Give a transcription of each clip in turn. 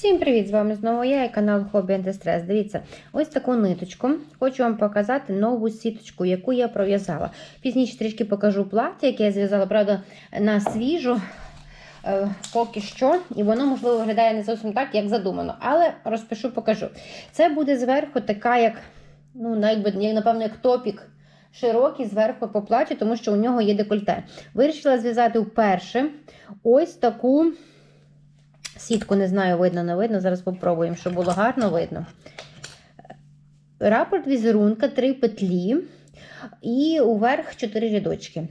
Всім привіт! З вами знову я і канал Хобі Антистрес. Дивіться, ось таку ниточку. Хочу вам показати нову сіточку, яку я пров'язала. Пізніше трішки покажу плаття, яке я зв'язала, правда, на свіжу. е, Поки що, і воно, можливо, виглядає не зовсім так, як задумано. Але розпишу, покажу. Це буде зверху така, як, ну, навіть, напевно, як топік. Широкий зверху по платі, тому що у нього є декольте. Вирішила зв'язати вперше ось таку сітку, не знаю, видно, не видно. Зараз попробуємо, щоб було гарно видно. Рапорт візерунка, три петлі і уверх 4 рядочки.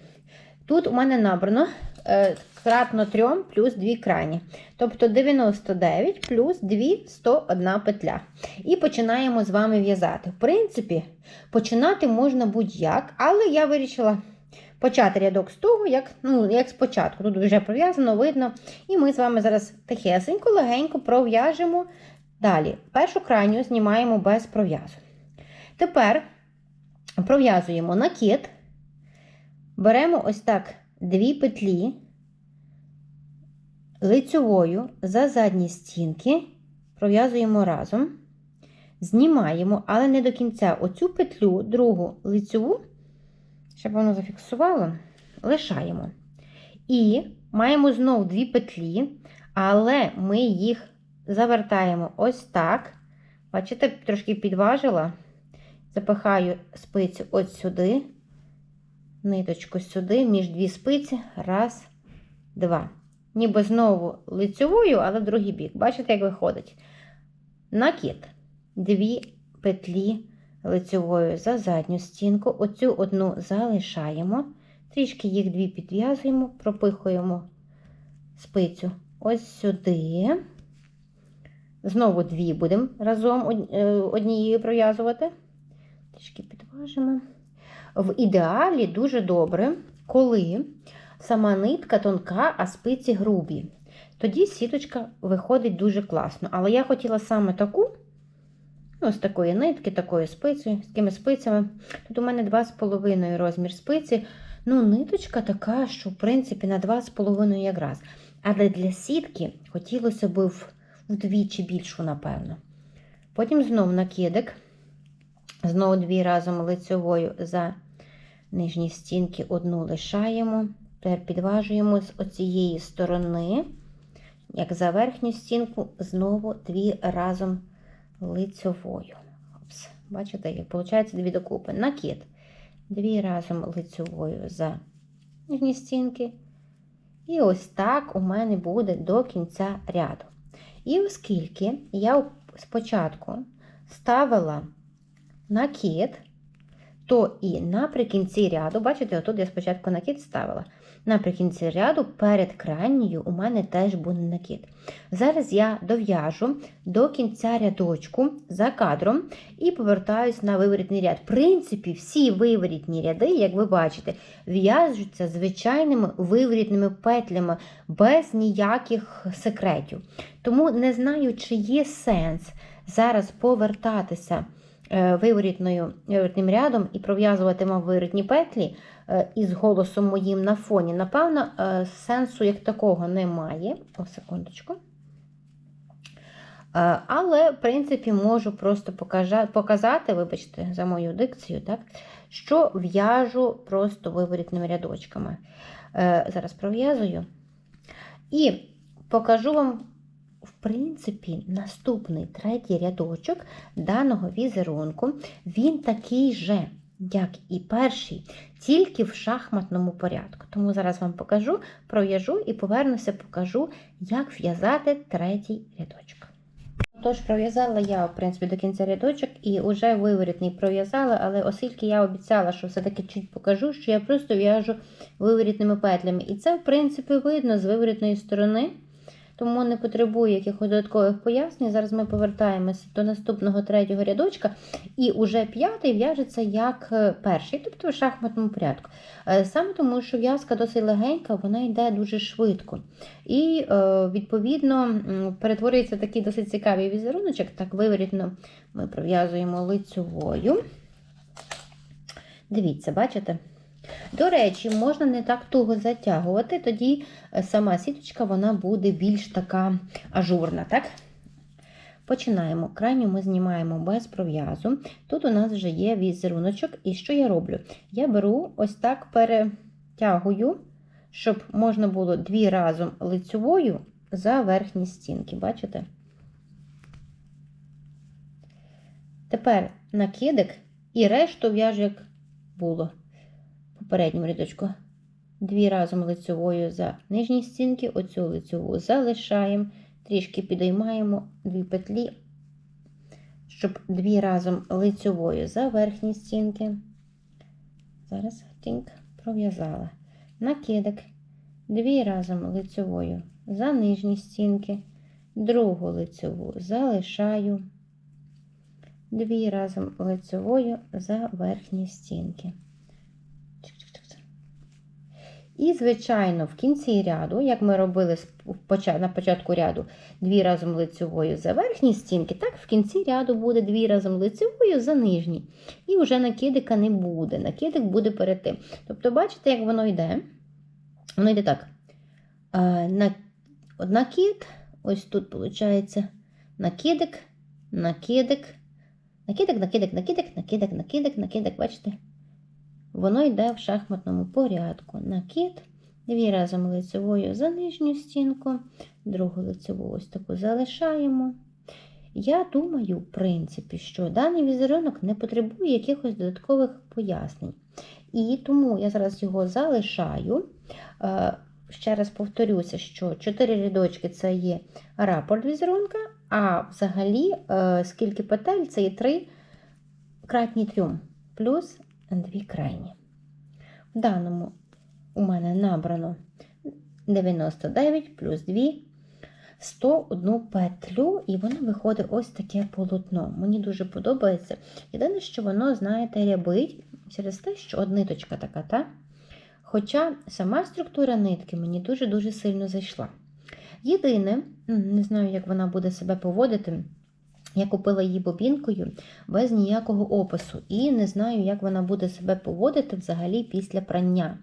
Тут у мене набрано е, кратно 3 плюс 2 крайні. Тобто 99 плюс 2 101 петля. І починаємо з вами в'язати. В принципі, починати можна будь-як, але я вирішила почати рядок з того, як ну, як спочатку. Тут вже пров'язано, видно. І ми з вами зараз тихесенько, легенько пров'яжемо далі. Першу крайню знімаємо без пров'язу. Тепер пров'язуємо накид, беремо ось так дві петлі лицьовою за задні стінки, пров'язуємо разом, знімаємо, але не до кінця оцю петлю, другу лицьову, щоб воно зафіксувало, лишаємо. І маємо знову дві петлі, але ми їх завертаємо ось так. Бачите, трошки підважила. Запихаю спицю от сюди, ниточку сюди, між дві спиці. Раз, два. Ніби знову лицьовою, але в другий бік. Бачите, як виходить? Накид. Дві петлі лицьовою за задню стінку. Оцю одну залишаємо. Трішки їх дві підв'язуємо, пропихуємо спицю ось сюди. Знову дві будемо разом однією пров'язувати. Трішки підважимо. В ідеалі дуже добре, коли сама нитка тонка, а спиці грубі. Тоді сіточка виходить дуже класно. Але я хотіла саме таку, ну, з такої нитки, такої спиці, з такими спицями. Тут у мене 2,5 розмір спиці. Ну, ниточка така, що, в принципі, на 2,5 якраз. Але для сітки хотілося б вдвічі більшу, напевно. Потім знову накидик. Знову дві разом лицьовою за нижні стінки одну лишаємо. Тепер підважуємо з оцієї сторони, як за верхню стінку, знову дві разом лицьовою. Опс. Бачите, як виходить дві докупи. Накид. Дві разом лицьовою за нижні стінки. І ось так у мене буде до кінця ряду. І оскільки я спочатку ставила накид, то і наприкінці ряду, бачите, отут я спочатку накид ставила. Наприкінці ряду перед крайньою у мене теж буде накид. Зараз я дов'яжу до кінця рядочку за кадром і повертаюсь на виворітний ряд. В принципі, всі виворітні ряди, як ви бачите, в'яжуться звичайними виворітними петлями без ніяких секретів. Тому не знаю, чи є сенс зараз повертатися виворітною, виворітним рядом і пров'язуватиму виворітні петлі із голосом моїм на фоні. Напевно, сенсу як такого немає. О, секундочку. Але, в принципі, можу просто показати, вибачте, за мою дикцію, так, що в'яжу просто виворітними рядочками. Зараз пров'язую. І покажу вам принципі, наступний третій рядочок даного візерунку, він такий же, як і перший, тільки в шахматному порядку. Тому зараз вам покажу, пров'яжу і повернуся, покажу, як в'язати третій рядочок. Тож, пров'язала я, в принципі, до кінця рядочок і вже виворітний пров'язала, але оскільки я обіцяла, що все-таки чуть покажу, що я просто в'яжу виворітними петлями. І це, в принципі, видно з виворітної сторони тому не потребує якихось додаткових пояснень. Зараз ми повертаємося до наступного третього рядочка, і уже п'ятий в'яжеться як е, перший, тобто в шахматному порядку. Е, саме тому, що в'язка досить легенька, вона йде дуже швидко. І, е, відповідно, перетворюється такий досить цікавий візеруночок. Так, виворітно ми пров'язуємо лицьовою. Дивіться, бачите? До речі, можна не так туго затягувати, тоді е, сама сіточка вона буде більш така ажурна. так? Починаємо. Крайню ми знімаємо без пров'язу. Тут у нас вже є візеруночок. І що я роблю? Я беру ось так перетягую, щоб можна було дві разом лицьовою за верхні стінки. Бачите? Тепер накидик і решту в'яжу, як було в попередньому рядочку. Дві разом лицьовою за нижні стінки, оцю лицьову залишаємо, трішки підіймаємо дві петлі, щоб дві разом лицьовою за верхні стінки. Зараз тінк пров'язала. Накидик, дві разом лицьовою за нижні стінки, другу лицьову залишаю, дві разом лицьовою за верхні стінки. І, звичайно, в кінці ряду, як ми робили на початку ряду дві разом лицевою за верхні стінки, так в кінці ряду буде дві разом лицевою за нижні. І вже накидика не буде. Накидик буде перед тим. Тобто, бачите, як воно йде? Воно йде так. Накид, ось тут, виходить, накидик, накидик, накидик, накидик, накидик, накидик, накидик, накидик, бачите? Воно йде в шахматному порядку. Накид, дві разом лицевою за нижню стінку, другу лицеву ось таку залишаємо. Я думаю, в принципі, що даний візерунок не потребує якихось додаткових пояснень. І тому я зараз його залишаю. Е, ще раз повторюся, що 4 рядочки це є рапорт візерунка, а взагалі, е, скільки петель, це є 3 кратні трьом, плюс дві крайні. В даному у мене набрано 99 плюс 2, 101 петлю, і воно виходить ось таке полотно. Мені дуже подобається. Єдине, що воно, знаєте, рябить через те, що одна ниточка така, та? Хоча сама структура нитки мені дуже-дуже сильно зайшла. Єдине, не знаю, як вона буде себе поводити. Я купила її бобінкою без ніякого опису, і не знаю, як вона буде себе поводити взагалі після прання.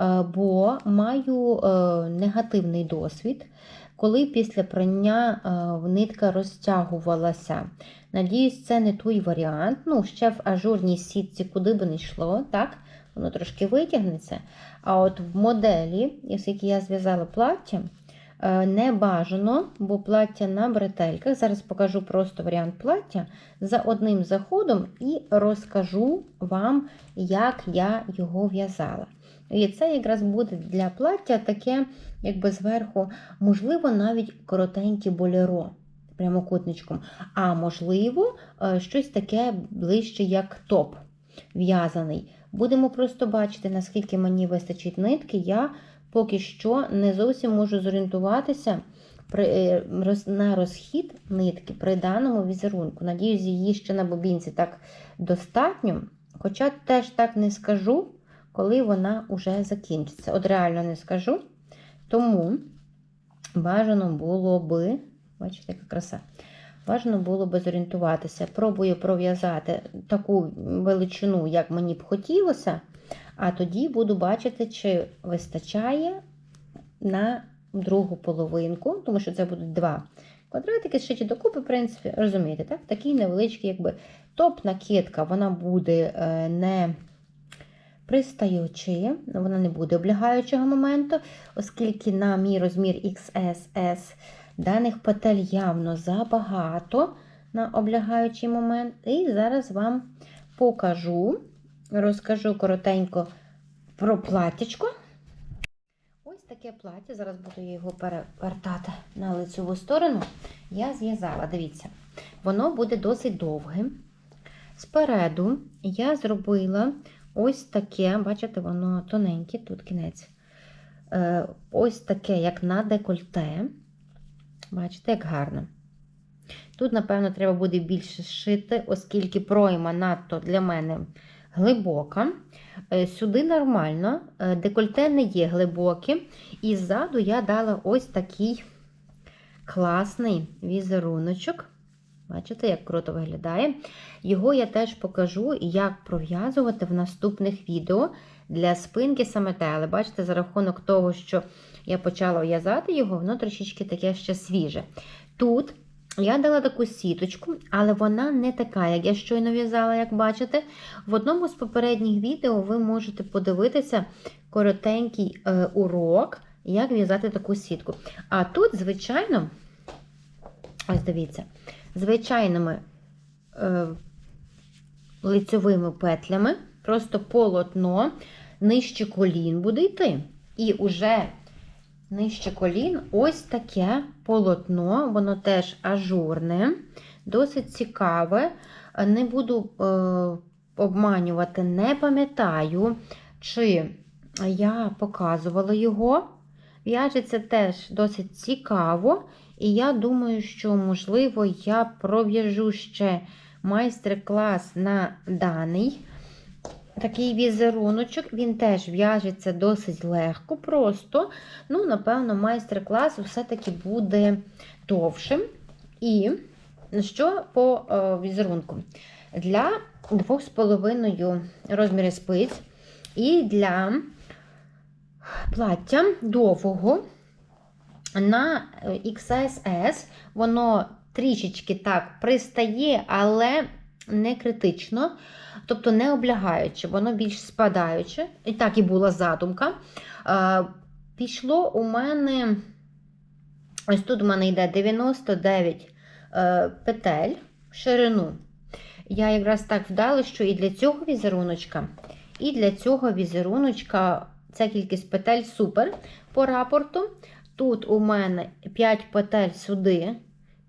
Е, бо маю е, негативний досвід, коли після прання е, нитка розтягувалася. Надіюсь, це не той варіант. Ну, ще в ажурній сітці, куди би не йшло, так? Воно трошки витягнеться. А от в моделі, оскільки я зв'язала плаття, не бажано, бо плаття на бретельках. Зараз покажу просто варіант плаття за одним заходом і розкажу вам, як я його в'язала. І це якраз буде для плаття таке, якби зверху, можливо, навіть коротеньке болеро прямокутничком. А можливо, е, щось таке ближче, як топ в'язаний. Будемо просто бачити, наскільки мені вистачить нитки. я поки що не зовсім можу зорієнтуватися е, на розхід нитки при даному візерунку. Надіюсь, її ще на бобінці так достатньо. Хоча теж так не скажу, коли вона вже закінчиться. От реально не скажу. Тому бажано було би, бачите, яка краса. Бажано було би зорієнтуватися. Пробую пров'язати таку величину, як мені б хотілося. А тоді буду бачити, чи вистачає на другу половинку, тому що це будуть два квадратики, зшиті докупи, в принципі, розумієте, так? Такий невеличкий, якби топ-накидка, вона буде е, не пристаючи, вона не буде облягаючого моменту, оскільки на мій розмір XSS даних петель явно забагато на облягаючий момент. І зараз вам покажу розкажу коротенько про платтячко. Ось таке плаття, зараз буду його перевертати на лицеву сторону. Я зв'язала, дивіться, воно буде досить довгим. Спереду я зробила ось таке, бачите, воно тоненьке, тут кінець. Е, ось таке, як на декольте. Бачите, як гарно. Тут, напевно, треба буде більше шити, оскільки пройма надто для мене глибока. Е, сюди нормально, е, декольте не є глибоке. І ззаду я дала ось такий класний візеруночок. Бачите, як круто виглядає. Його я теж покажу, як пров'язувати в наступних відео для спинки саме те. Але бачите, за рахунок того, що я почала в'язати його, воно трошечки таке ще свіже. Тут Я дала таку сіточку, але вона не така, як я щойно в'язала, як бачите. В одному з попередніх відео ви можете подивитися коротенький е, урок, як в'язати таку сітку. А тут, звичайно, ось дивіться, звичайними е, лицьовими петлями, просто полотно нижче колін буде йти. І уже нижче колін ось таке полотно, воно теж ажурне, досить цікаве. Не буду е, обманювати, не пам'ятаю, чи я показувала його. В'яжеться теж досить цікаво, і я думаю, що, можливо, я пров'яжу ще майстер-клас на даний такий візеруночок. Він теж в'яжеться досить легко, просто. Ну, напевно, майстер-клас все-таки буде довшим. І що по е, візерунку? Для 2,5 розміри спиць і для плаття довгого на XSS воно трішечки так пристає, але не критично, тобто не облягаючи, воно більш спадаюче. І так і була задумка. Пішло у мене, ось тут у мене йде 99 е, петель в ширину. Я якраз так вдала, що і для цього візеруночка, і для цього візеруночка ця кількість петель супер по рапорту. Тут у мене 5 петель сюди.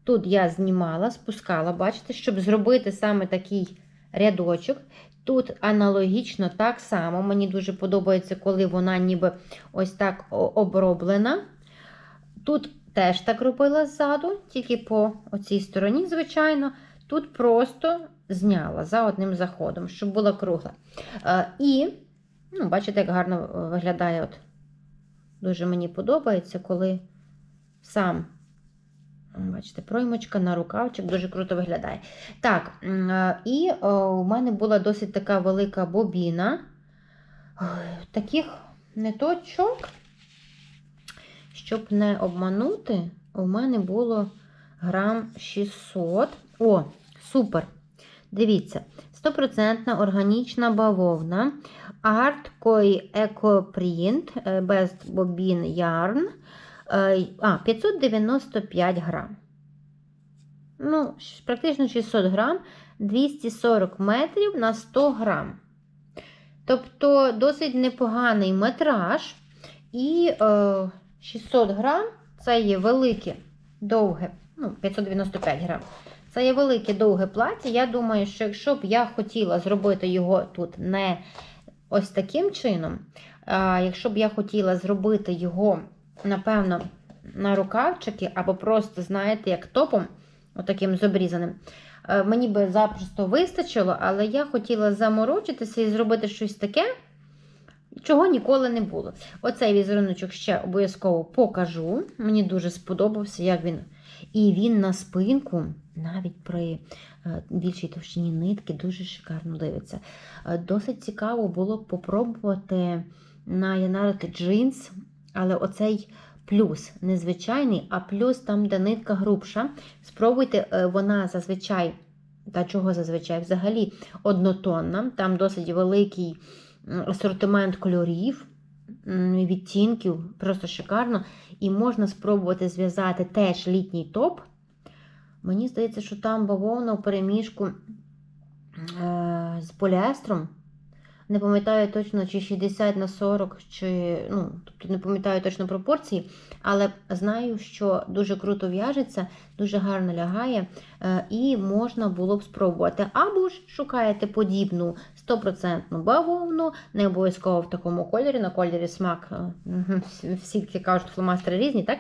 Тут я знімала, спускала, бачите, щоб зробити саме такий рядочок. Тут аналогічно так само. Мені дуже подобається, коли вона ніби ось так оброблена. Тут теж так робила ззаду, тільки по оцій стороні, звичайно, тут просто зняла за одним заходом, щоб була кругла. Е, і, ну, бачите, як гарно виглядає. От. Дуже мені подобається, коли сам Бачите, проймочка на рукавчик дуже круто виглядає. Так, і у мене була досить така велика бобіна. Таких ниточок, щоб не обманути, у мене було грам 600. О, супер! Дивіться, 100% органічна бавовна. Art Koi Eco Print Best Yarn. Е, а, 595 грам. Ну, практично 600 грам, 240 метрів на 100 грам. Тобто досить непоганий метраж. І е, 600 грам це є велике довге, ну, 595 грам. Це є велике довге плаття. Я думаю, що якщо б я хотіла зробити його тут не ось таким чином, а якщо б я хотіла зробити його напевно, на рукавчики, або просто, знаєте, як топом, отаким з обрізаним. Е, мені би запросто вистачило, але я хотіла заморочитися і зробити щось таке, чого ніколи не було. Оцей візеруночок ще обов'язково покажу. Мені дуже сподобався, як він. І він на спинку, навіть при е, більшій товщині нитки, дуже шикарно дивиться. Е, досить цікаво було попробувати на Янарити джинс, але оцей плюс незвичайний, а плюс там, де нитка грубша. Спробуйте, е, вона зазвичай, та чого зазвичай, взагалі однотонна, там досить великий асортимент кольорів, відтінків, просто шикарно. І можна спробувати зв'язати теж літній топ. Мені здається, що там бавовна у переміжку е, з поліестром. Не пам'ятаю точно, чи 60 на 40, чи, ну, тобто не пам'ятаю точно пропорції, але знаю, що дуже круто в'яжеться, дуже гарно лягає, е, і можна було б спробувати. Або ж шукаєте подібну 100% бавовну, не обов'язково в такому кольорі, на кольорі смак, е, всі кажуть, фломастери різні, так?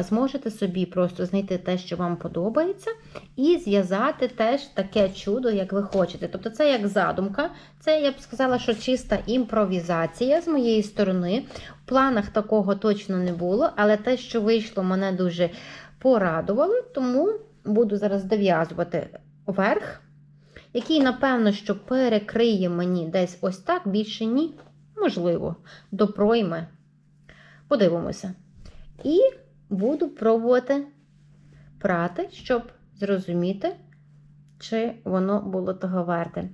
Зможете собі просто знайти те, що вам подобається, і зв'язати теж таке чудо, як ви хочете. Тобто, це як задумка, це я б сказала, що чиста імпровізація з моєї сторони. В планах такого точно не було, але те, що вийшло, мене дуже порадувало, тому буду зараз дов'язувати верх, який, напевно, що перекриє мені десь ось так, більше ні, можливо, до пройми. Подивимося. І буду пробувати прати, щоб зрозуміти, чи воно було того варте.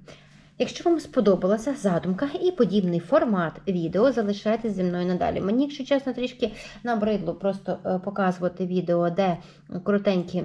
Якщо вам сподобалася задумка і подібний формат відео, залишайтеся зі мною надалі. Мені, якщо чесно, трішки набридло просто е, показувати відео, де коротенькі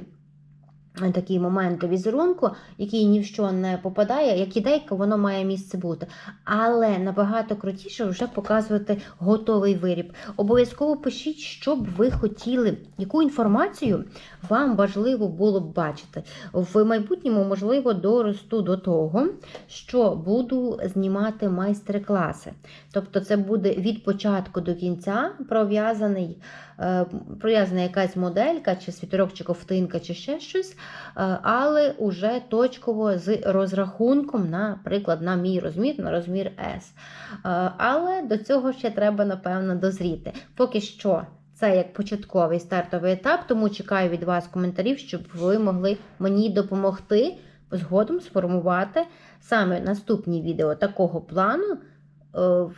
такі моменти візерунку, який ні в що не попадає, як ідейка, воно має місце бути. Але набагато крутіше вже показувати готовий виріб. Обов'язково пишіть, що б ви хотіли, яку інформацію вам важливо було б бачити. В майбутньому, можливо, доросту до того, що буду знімати майстер-класи. Тобто, це буде від початку до кінця пров'язаний, пров'язана якась моделька, чи світорок, чи ковтинка, чи ще щось, е, але уже точково з розрахунком, наприклад, на мій розмір, на розмір S. Е, Але до цього ще треба, напевно, дозріти. Поки що. Це як початковий стартовий етап, тому чекаю від вас коментарів, щоб ви могли мені допомогти згодом сформувати саме наступні відео такого плану, е,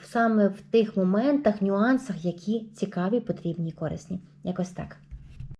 саме в тих моментах, нюансах, які цікаві, потрібні і корисні. Якось так.